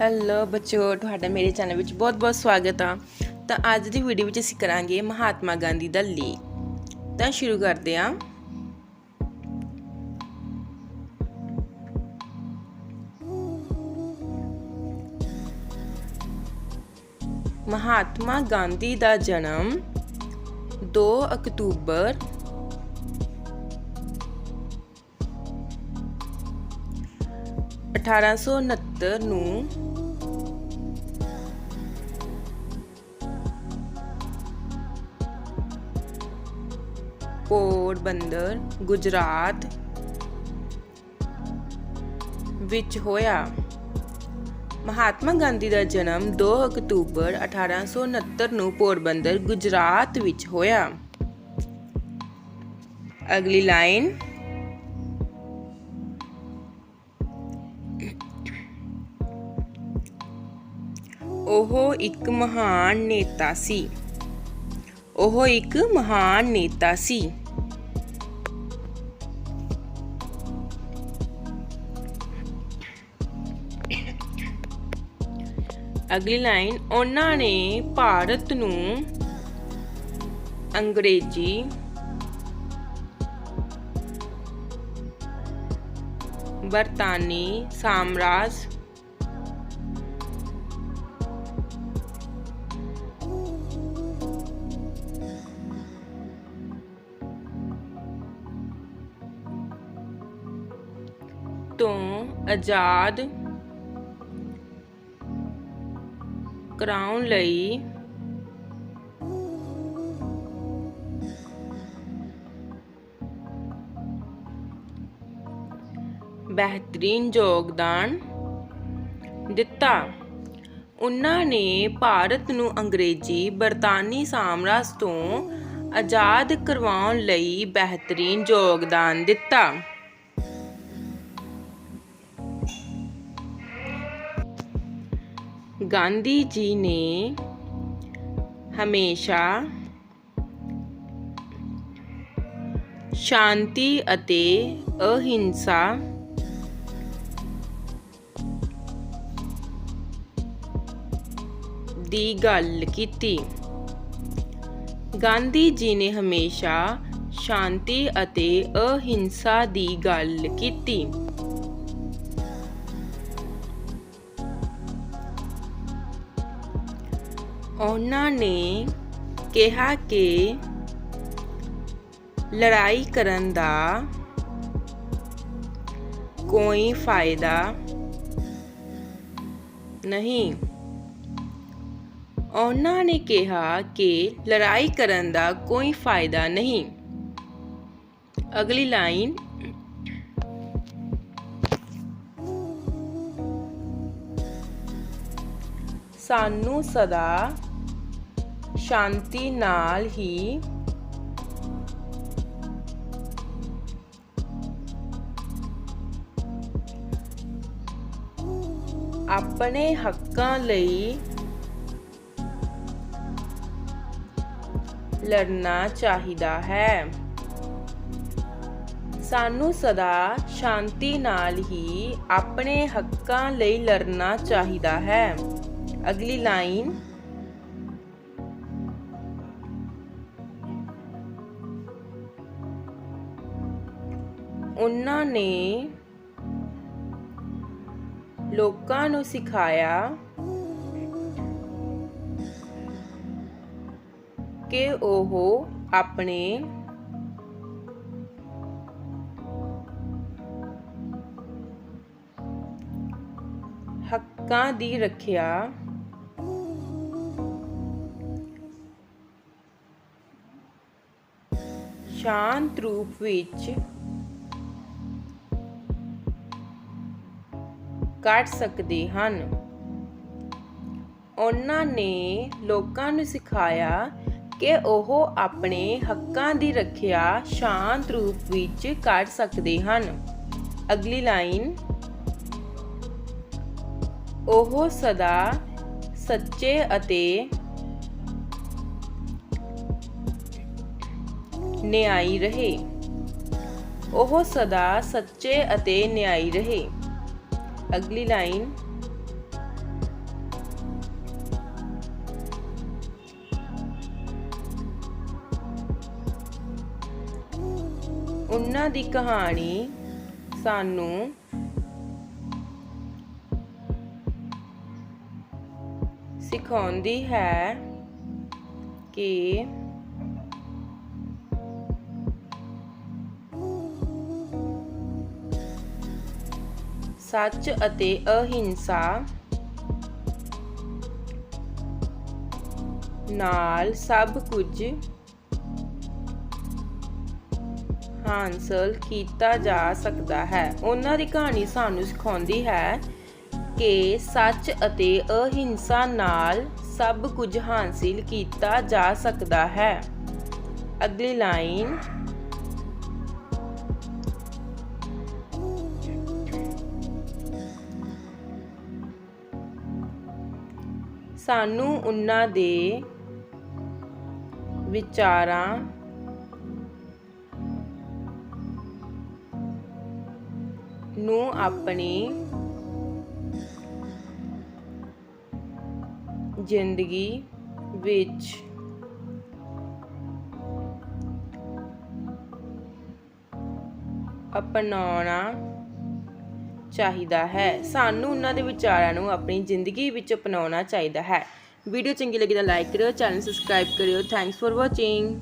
Hello ਬੱਚੋ ਤੁਹਾਡਾ ਮੇਰੇ ਚੈਨਲ ਵਿੱਚ ਬਹੁਤ-ਬਹੁਤ ਸਵਾਗਤ ਆ। ਤਾਂ ਅੱਜ ਦੀ ਵੀਡੀਓ ਵਿੱਚ ਅਸੀਂ ਕਰਾਂਗੇ ਮਹਾਤਮਾ ਗਾਂਧੀ ਦਾ ਲੇਖ। ਤਾਂ ਸ਼ੁਰੂ ਕਰਦੇ ਹਾਂ। ਮਹਾਤਮਾ ਗਾਂਧੀ ਦਾ ਜਨਮ 2 ਅਕਤੂਬਰ 1869 ਨੂੰ ਪੋਰਬੰਦਰ, ਗੁਜਰਾਤ ਵਿੱਚ ਹੋਇਆ। ਮਹਾਤਮਾ ਗਾਂਧੀ ਦਾ ਜਨਮ 2 ਅਕਤੂਬਰ 1869 ਨੂੰ ਪੋਰਬੰਦਰ, ਗੁਜਰਾਤ ਵਿੱਚ ਹੋਇਆ। ਅਗਲੀ ਲਾਈਨ। ਉਹ ਇੱਕ ਮਹਾਨ ਨੇਤਾ ਸੀ। ਉਹ ਇੱਕ ਮਹਾਨ ਨੇਤਾ ਸੀ। ਅਗਲੀ ਲਾਈਨ, ਉਹਨਾਂ ਨੇ ਭਾਰਤ ਨੂੰ ਅੰਗਰੇਜ਼ੀ ਬਰਤਾਨੀ ਸਾਮਰਾਜ ਤੋਂ ਆਜ਼ਾਦ ਕਰਾਉਣ ਲਈ ਬਿਹਤਰੀਨ ਯੋਗਦਾਨ ਦਿੱਤਾ। ਉਹਨਾਂ ਨੇ ਭਾਰਤ ਨੂੰ ਅੰਗਰੇਜ਼ੀ, ਬਰਤਾਨੀ ਸਾਮਰਾਜ ਤੋਂ ਆਜ਼ਾਦ ਕਰਵਾਉਣ ਲਈ ਬਿਹਤਰੀਨ ਯੋਗਦਾਨ ਦਿੱਤਾ। ਗਾਂਧੀ ਜੀ ਨੇ ਹਮੇਸ਼ਾ ਸ਼ਾਂਤੀ ਅਤੇ ਅਹਿੰਸਾ ਦੀ ਗੱਲ ਕੀਤੀ। ਗਾਂਧੀ ਜੀ ਨੇ ਹਮੇਸ਼ਾ ਸ਼ਾਂਤੀ ਅਤੇ ਅਹਿੰਸਾ ਦੀ ਗੱਲ ਕੀਤੀ। ਉਹਨਾਂ ਨੇ ਕਿਹਾ ਕਿ ਲੜਾਈ ਕਰਨ ਦਾ ਕੋਈ ਫਾਇਦਾ ਨਹੀਂ। ਉਹਨਾਂ ਨੇ ਕਿਹਾ ਕਿ ਲੜਾਈ ਕਰਨ ਦਾ ਕੋਈ ਫਾਇਦਾ ਨਹੀਂ। ਅਗਲੀ ਲਾਈਨ। ਸਾਨੂੰ ਸਦਾ ਸ਼ਾਂਤੀ ਨਾਲ ਹੀ ਆਪਣੇ ਹੱਕਾਂ ਲਈ ਲੜਨਾ ਚਾਹੀਦਾ ਹੈ। ਸਾਨੂੰ ਸਦਾ ਸ਼ਾਂਤੀ ਨਾਲ ਹੀ ਆਪਣੇ ਹੱਕਾਂ ਲਈ ਲੜਨਾ ਚਾਹੀਦਾ ਹੈ। ਅਗਲੀ ਲਾਈਨ। ਉਹਨਾਂ ਨੇ ਲੋਕਾਂ ਨੂੰ ਸਿਖਾਇਆ ਕਿ ਉਹ ਆਪਣੇ ਹੱਕਾਂ ਦੀ ਰੱਖਿਆ ਸ਼ਾਂਤ ਰੂਪ ਵਿੱਚ ਕੱਢ ਸਕਦੇ ਹਨ। ਉਹਨਾਂ ਨੇ ਲੋਕਾਂ ਨੂੰ ਸਿਖਾਇਆ ਕਿ ਉਹ ਆਪਣੇ ਹੱਕਾਂ ਦੀ ਰੱਖਿਆ ਸ਼ਾਂਤ ਰੂਪ ਵਿੱਚ ਕਰ ਸਕਦੇ ਹਨ। ਅਗਲੀ ਲਾਈਨ। ਉਹ ਸਦਾ ਸੱਚੇ ਅਤੇ ਨਿਆਈ ਰਹੇ। ਉਹ ਸਦਾ ਸੱਚੇ ਅਤੇ ਨਿਆਈ ਰਹੇ। ਅਗਲੀ ਲਾਈਨ। ਉਹਨਾਂ ਦੀ ਕਹਾਣੀ ਸਾਨੂੰ ਸਿਖਾਉਂਦੀ ਹੈ ਕਿ ਸੱਚ ਅਤੇ ਅਹਿੰਸਾ ਨਾਲ ਸਭ ਕੁਝ ਹਾਸਲ ਕੀਤਾ ਜਾ ਸਕਦਾ ਹੈ। ਉਹਨਾਂ ਦੀ ਕਹਾਣੀ ਸਾਨੂੰ ਸਿਖਾਉਂਦੀ ਹੈ ਕਿ ਸੱਚ ਅਤੇ ਅਹਿੰਸਾ ਨਾਲ ਸਭ ਕੁਝ ਹਾਸਲ ਕੀਤਾ ਜਾ ਸਕਦਾ ਹੈ। ਅਗਲੀ ਲਾਈਨ। ਸਾਨੂੰ ਉਹਨਾਂ ਦੇ ਵਿਚਾਰਾਂ ਨੂੰ ਆਪਣੀ ਜ਼ਿੰਦਗੀ ਵਿੱਚ ਅਪਣਾਉਣਾ ਚਾਹੀਦਾ ਹੈ। ਸਾਨੂੰ ਉਹਨਾਂ ਦੇ ਵਿਚਾਰਾਂ ਨੂੰ ਆਪਣੀ ਜ਼ਿੰਦਗੀ ਵਿੱਚ ਅਪਣਾਉਣਾ ਚਾਹੀਦਾ ਹੈ। ਵੀਡੀਓ ਚੰਗੀ ਲੱਗੀ ਤਾਂ ਲਾਈਕ ਕਰਿਓ, ਚੈਨਲ ਸਬਸਕ੍ਰਾਈਬ ਕਰਿਓ। Thanks for watching